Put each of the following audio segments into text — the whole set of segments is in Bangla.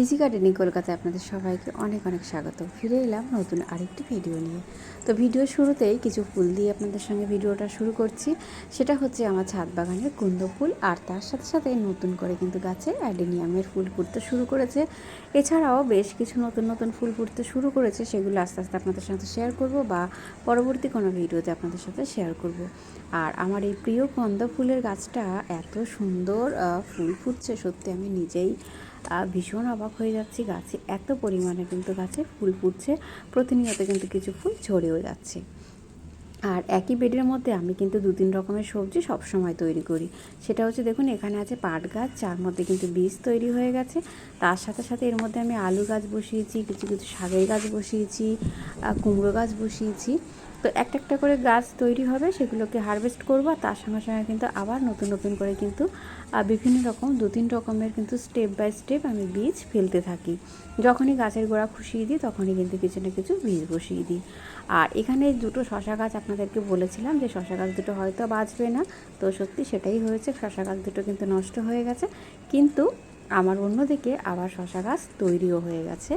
ইজি গার্ডেনিং কলকাতায় আপনাদের সবাইকে অনেক অনেক স্বাগত। ফিরে এলাম নতুন আরেকটি ভিডিও নিয়ে। তো ভিডিও শুরুতেই কিছু ফুল দিয়ে আপনাদের সঙ্গে ভিডিওটা শুরু করছি। সেটা হচ্ছে আমার ছাদ বাগানের কুন্দ ফুল আর তার সাথে সাথে নতুন করে কিন্তু গাছে অ্যাডেনিয়ামের ফুল ফুটতে শুরু করেছে। এছাড়াও বেশ কিছু নতুন নতুন ফুল ফুটতে শুরু করেছে, সেগুলো আস্তে আস্তে আপনাদের সাথে শেয়ার করব বা পরবর্তী কোনো ভিডিওতে আপনাদের সাথে শেয়ার করব। আর আমার এই প্রিয় কন্দ ফুলের গাছটা এত সুন্দর ফুল ফুটছে, সত্যি আমি নিজেই আহ, ভীষণ অবাক হয়ে যাচ্ছি। গাছে এত পরিমাণে কিন্তু গাছে ফুল ফুটছে। প্রতিনিয়ত কিন্তু কিছু ফুল ঝরেও যাচ্ছে। আর একই বেডের মধ্যে আমি কিন্তু দু তিন রকমের সবজি সব সময় তৈরি করি। সেটা হচ্ছে দেখুন এখানে আছে পাট গাছ যার মধ্যে কিন্তু বীজ তৈরি হয়ে গেছে। তার সাথে সাথে এর মধ্যে আমি আলু গাছ বসিয়েছি কিছু কিছু শাকের গাছ বসিয়েছি কুমড়ো গাছ বসিয়েছি। তো একটা একটা করে গাছ তৈরি হবে, সেগুলোকে হারভেস্ট করব তার সঙ্গে সঙ্গে কিন্তু আবার নতুন নতুন করে কিন্তু বিভিন্ন রকম দু তিন রকমের কিন্তু স্টেপ বাই স্টেপ আমি বীজ ফেলতে থাকি। যখনই গাছের গোড়া খুশিয়ে দিই, তখনই কিন্তু কিছু না কিছু বীজ বসিয়ে দিই। আর এখানে দুটো শশা গাছ আপনাদেরকে বলেছিলাম যে শশা গাছ দুটো হয়তো বাঁচবে না, তো সত্যি সেটাই হয়েছে, শশা গাছ দুটো কিন্তু নষ্ট হয়ে গেছে। কিন্তু আমার অন্যদিকে আবার শশা গাছ তৈরিও হয়ে গেছে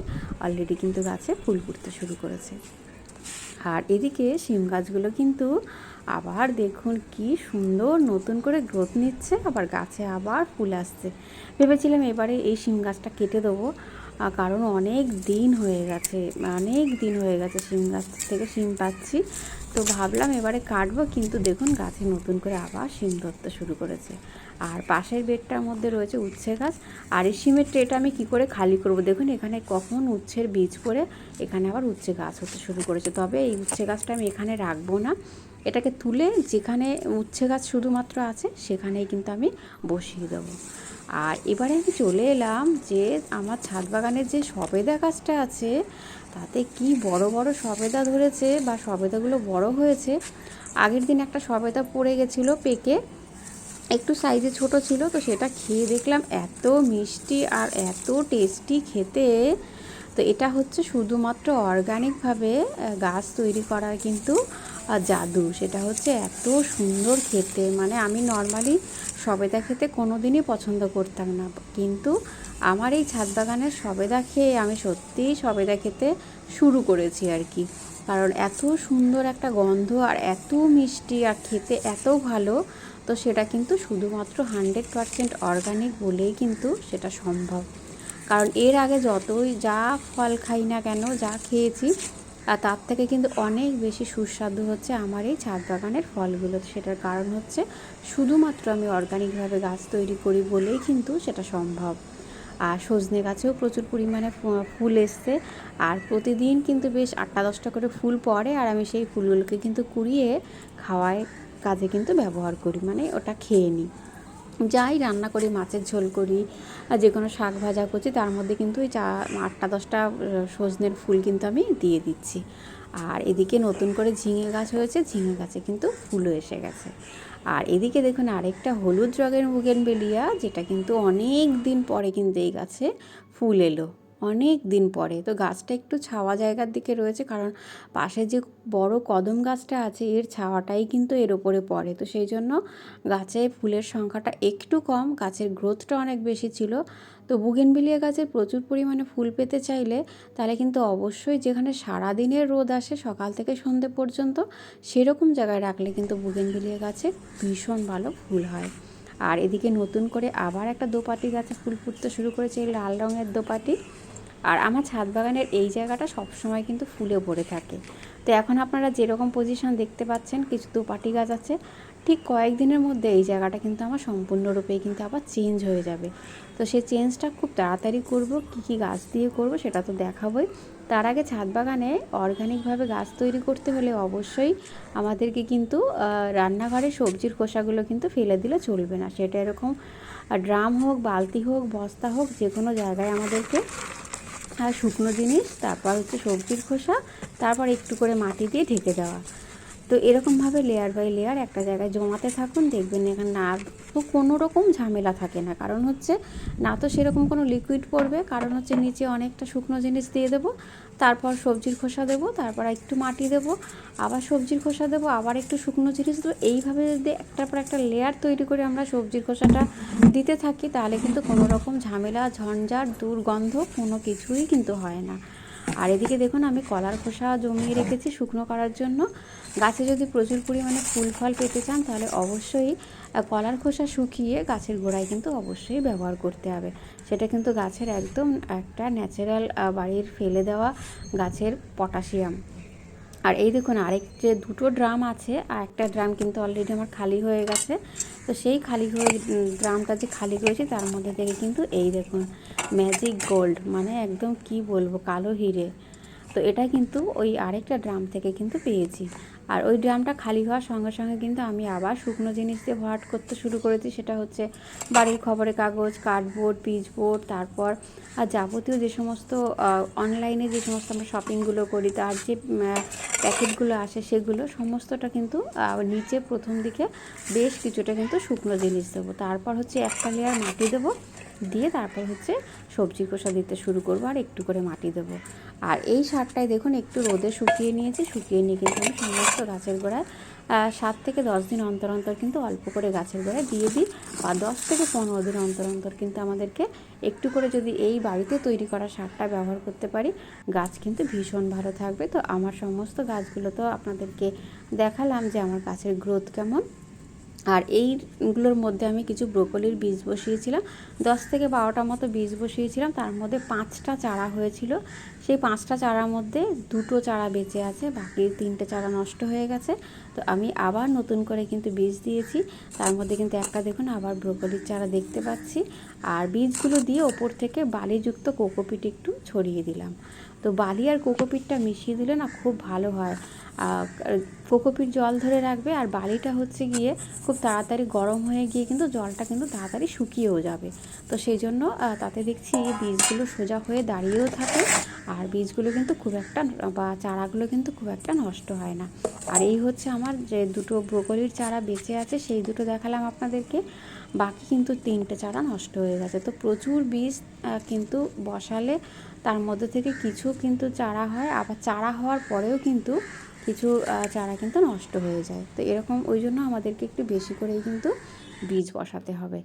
অলরেডি কিন্তু গাছে ফুল ফুটতে শুরু করেছে। আর এদিকে শিম গাছগুলো কিন্তু আবার দেখুন কি সুন্দর নতুন করে গ্রোথ নিচ্ছে, আবার গাছে আবার ফুল আসছে। ভেবেছিলাম এবারে এই শিম গাছটা কেটে দেবো কারণ অনেক দিন হয়ে গেছে, অনেক দিন হয়ে গেছে শিম গাছ থেকে শিম পাচ্ছি। তো ভাবলাম এবারে কাটবো, কিন্তু দেখুন গাছে নতুন করে আবার শিম ধরতে শুরু করেছে। আর পাশের বেডটার মধ্যে রয়েছে উচ্ছে গাছ। আর এই শিমের ট্রেটা আমি কি করে খালি করব? দেখুন, এখানে কখন উচ্ছের বীজ পড়ে, এখানে আবার উচ্ছে গাছ হতে শুরু করেছে। তবে এই উচ্ছে গাছটা আমি এখানে রাখব না। এটাকে তুলে যেখানে উচ্ছে গাছ শুধুমাত্র আছে, সেখানেই কিন্তু আমি বসিয়ে দেবো। আর এবারে আমি চলে এলাম যে আমার ছাদ বাগানের যে সবেদা গাছটা আছে, তাতে কি বড় বড় সবেদা ধরেছে বা সবেদাগুলো বড় হয়েছে। আগের দিন একটা সবেদা পড়ে গেছিল পেকে একটু সাইজে ছোট ছিল তো সেটা খেয়ে দেখলাম এত মিষ্টি আর এত টেস্টি খেতে। তো এটা হচ্ছে শুধুমাত্র অর্গানিকভাবে গাছ তৈরি করার কিন্তু জাদু। সেটা হচ্ছে এত সুন্দর খেতে। মানে আমি নর্মালি সবেদা খেতে কোনো দিনই পছন্দ করতাম না। কিন্তু আমার এই ছাদ বাগানের সবেদা খেয়ে আমি সত্যিই সবেদা খেতে শুরু করেছি আর কি। কারণ এত সুন্দর একটা গন্ধ আর এত মিষ্টি আর খেতে এত ভালো তো সেটা কিন্তু শুধুমাত্র হান্ড্রেড পারসেন্ট অর্গানিক বলেই কিন্তু সেটা সম্ভব। কারণ এর আগে যতই যা ফল খাই না কেন, যা খেয়েছি তার থেকে কিন্তু অনেক বেশি সুস্বাদু হচ্ছে আমার এই ছাদ বাগানের ফলগুলো। সেটার কারণ হচ্ছে শুধুমাত্র আমি অর্গানিকভাবে গাছ তৈরি করি বলেই কিন্তু সেটা সম্ভব। আর সজনে গাছেও প্রচুর পরিমাণে ফুল এসছে। আর প্রতিদিন কিন্তু বেশ আটটা দশটা করে ফুল পড়ে, আর আমি সেই ফুলগুলোকে কিন্তু কুড়িয়ে খাওয়ায় কাজে কিন্তু ব্যবহার করি মানে ওটা খেয়ে নিই। যাই রান্না করি, মাছের ঝোল করি, আর যে কোনো শাক ভাজা করছি, তার মধ্যে কিন্তু ওই চা, আটটা দশটা সজনের ফুল কিন্তু আমি দিয়ে দিচ্ছি। আর এদিকে নতুন করে ঝিঙে গাছ হয়েছে, ঝিঙে গাছে কিন্তু ফুলও এসে গেছে। আর এদিকে দেখুন আরেকটা হলুদ রঙের বুগেনবেলিয়া যেটা কিন্তু অনেক দিন পরে কিন্তু এই গাছে ফুল এলো। অনেক দিন পরে। তো গাছটা একটু ছাওয়া জায়গার দিকে রয়েছে কারণ পাশে যে বড় কদম গাছটা আছে, এর ছাওয়াটাই কিন্তু এর ওপরে পড়ে। তো সেই জন্য গাছে ফুলের সংখ্যাটা একটু কম, গাছের গ্রোথটা অনেক বেশি ছিল। তো বুগেনভিলিয়া গাছের প্রচুর পরিমাণে ফুল পেতে চাইলে তাহলে কিন্তু অবশ্যই যেখানে সারা দিনের রোদ আসে সকাল থেকে সন্ধে পর্যন্ত সেরকম জায়গায় রাখলে কিন্তু বুগেনভিলিয়া গাছে ভীষণ ভালো ফুল হয়। আর এদিকে নতুন করে আবার একটা দোপাটি গাছে ফুল ফুটতে শুরু করেছে লাল রঙের দোপাটি। আর আমার ছাদ বাগানের এই জায়গাটা সবসময় কিন্তু ফুলে ভরে থাকে। তো এখন আপনারা যেরকম পজিশন দেখতে পাচ্ছেন, কিছু দোপাটি গাছ আছে, ঠিক কয়েকদিনের মধ্যে এই জায়গাটা কিন্তু আমার সম্পূর্ণরূপেই কিন্তু আবার চেঞ্জ হয়ে যাবে। তো সেই চেঞ্জটা খুব তাড়াতাড়ি করব, কী কী গাছ দিয়ে করব সেটা তো দেখাবই। তার আগে ছাদ বাগানে অর্গানিকভাবে গাছ তৈরি করতে হলে অবশ্যই আমাদেরকে কিন্তু রান্নাঘরে সবজির খোসাগুলো কিন্তু ফেলে দিলে চলবে না। সেটা এরকম ড্রাম হোক, বালতি হোক, বস্তা হোক যে কোনো জায়গায় আমাদেরকে আর শুকনো জিনিস তারপর হচ্ছে সবজির খোসা তারপর একটু করে মাটি দিয়ে ঢেকে দেওয়া। তো এরকমভাবে লেয়ার বাই লেয়ার একটা জায়গায় জমাতে থাকুন, দেখবেন এখানে না তো কোনো রকম ঝামেলা থাকে না। কারণ হচ্ছে না তো সেরকম কোনো লিকুইড পড়বে, কারণ হচ্ছে নিচে অনেকটা শুকনো জিনিস দিয়ে দেবো, তারপর সবজির খোসা দেবো, তারপর একটু মাটি দেবো, আবার সবজির খোসা দেবো, আবার একটু শুকনো জিনিস দেবো। এইভাবে যদি একটার পর একটা লেয়ার তৈরি করে আমরা সবজির খোসাটা দিতে থাকি, তাহলে কিন্তু কোনো রকম ঝামেলা, ঝঞ্ঝাট, দুর্গন্ধ কোনো কিছুই কিন্তু হয় না। আর এদিকে দেখুন, আমি কলার খোসা জমিয়ে রেখেছি শুকনো করার জন্য। গাছে যদি প্রচুর পরিমাণে ফুল, ফল পেতে চান, তাহলে অবশ্যই কলার খোসা শুকিয়ে গাছের গোড়ায় কিন্তু অবশ্যই ব্যবহার করতে হবে। সেটা কিন্তু গাছের একদম একটা ন্যাচারাল বাড়ির ফেলে দেওয়া গাছের পটাশিয়াম। আর এই দেখুন, আরেক যে দুটো ড্রাম আছে, আর একটা ড্রাম কিন্তু অলরেডি আমার খালি হয়ে গেছে। তো সেই খালি হয়ে ড্রামটা যে খালি করেছি তার মধ্যে থেকে কিন্তু এই দেখুন ম্যাজিক গোল্ড মানে একদম কি বলব, কালো হিরে। তো এটা কিন্তু ওই আরেকটা ড্রাম থেকে কিন্তু পেয়েছি। আর ওই ড্রামটা খালি হওয়ার সঙ্গে সঙ্গে কিন্তু আমি আবার শুকনো জিনিস দিয়ে ভরাট করতে শুরু করেছি। সেটা হচ্ছে বাড়ির খবরের কাগজ, কার্ডবোর্ড, পিচবোর্ড, তারপর আর যাবতীয় যে সমস্ত অনলাইনে যে সমস্ত আমরা শপিংগুলো করি, তার যে প্যাকেটগুলো আসে সেগুলো সমস্তটা কিন্তু নিচে প্রথম দিকে বেশ কিছুটা কিন্তু শুকনো জিনিস দেবো। তারপর হচ্ছে একটা লেয়ার মাটি দেবো। দিয়ে তারপর হচ্ছে সবজি কষা দিতে শুরু করব আর একটু করে মাটি দেবো। আর এই সারটাই দেখুন, একটু রোদে শুকিয়ে নিয়েছি, শুকিয়ে নিয়ে কিন্তু আমি সমস্ত গাছের গোড়ায় সাত থেকে দশ দিন অন্তর অন্তর কিন্তু অল্প করে গাছের গোড়ায় দিয়ে দিই বা দশ থেকে পনেরো দিন অন্তর অন্তর কিন্তু আমাদেরকে একটু করে যদি এই বাড়িতে তৈরি করা সারটা ব্যবহার করতে পারি, গাছ কিন্তু ভীষণ ভালো থাকবে। তো আমার সমস্ত গাছগুলো তো আপনাদেরকে দেখালাম যে আমার গাছের গ্রোথ কেমন। আর এইগুলোর মধ্যে আমি কিছু ব্রোকলির বীজ বসিয়েছিলাম। দশ থেকে বারোটা মতো বীজ বসিয়েছিলাম। তার মধ্যে পাঁচটা চারা হয়েছিল। সেই পাঁচটা চারার মধ্যে দুটো চারা বেঁচে আছে। বাকি তিনটে চারা নষ্ট হয়ে গেছে। তো আমি আবার নতুন করে কিন্তু বীজ দিয়েছি। তার মধ্যে কিন্তু একটা দেখুন আবার ব্রোকলির চারা দেখতে পাচ্ছি। আর বীজগুলো দিয়ে ওপর থেকে বালিযুক্ত কোকোপিট একটু ছড়িয়ে দিলাম। তো বালি আর কোকোপিটটা মিশিয়ে দিলে না খুব ভালো হয়। কোকোপিট জল ধরে রাখবে আর বালিটা হচ্ছে গিয়ে খুব তাড়াতাড়ি গরম হয়ে গিয়ে কিন্তু জলটা কিন্তু তাড়াতাড়ি শুকিয়েও যাবে। তো সেই জন্য তাতে দেখছি এই বীজগুলো সোজা হয়ে দাঁড়িয়েও থাকে। আর বীজগুলো কিন্তু খুব একটা বা চারাগুলো কিন্তু খুব একটা নষ্ট হয় না। আর এই হচ্ছে আমার যে দুটো ব্রোকলির চারা বেঁচে আছে, সেই দুটো দেখালাম আপনাদেরকে। বাকি কিন্তু তিনটে চারা নষ্ট হয়ে গেছে। তো প্রচুর বীজ কিন্তু বসালে তার মধ্যে থেকে কিছু কিন্তু চারা হয়, আবার চারা হওয়ার পরেও কিন্তু কিছু চারা কিন্তু নষ্ট হয়ে যায়। তো এরকম, ওই জন্য আমাদেরকে একটু বেশি করেই কিন্তু বীজ বসাতে হবে।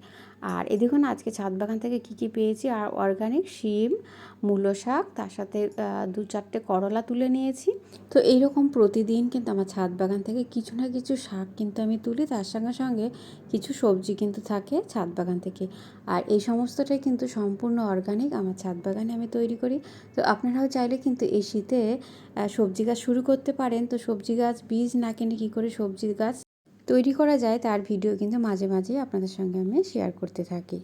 আর এ দেখুন, আজকে ছাদ বাগান থেকে কী কী পেয়েছি? আর অর্গানিক শিম, মূলো শাক, তার সাথে দু চারটে করলা তুলে নিয়েছি। তো এইরকম প্রতিদিন কিন্তু আমার ছাদ বাগান থেকে কিছু না কিছু শাক কিন্তু আমি তুলি। তার সঙ্গে সঙ্গে কিছু সবজি কিন্তু থাকে ছাদ বাগান থেকে। আর এই সমস্তটাই কিন্তু সম্পূর্ণ অর্গানিক আমার ছাদ বাগানে আমি তৈরি করি। তো আপনারাও চাইলে কিন্তু এই শীতে সবজি গাছ শুরু করতে পারেন। তো সবজি গাছ, বীজ না কিনে কী করে সবজি গাছ তৈরি করা যায় তার ভিডিও কিন্তু মাঝে মাঝেই আপনাদের সঙ্গে আমি শেয়ার করতে থাকি।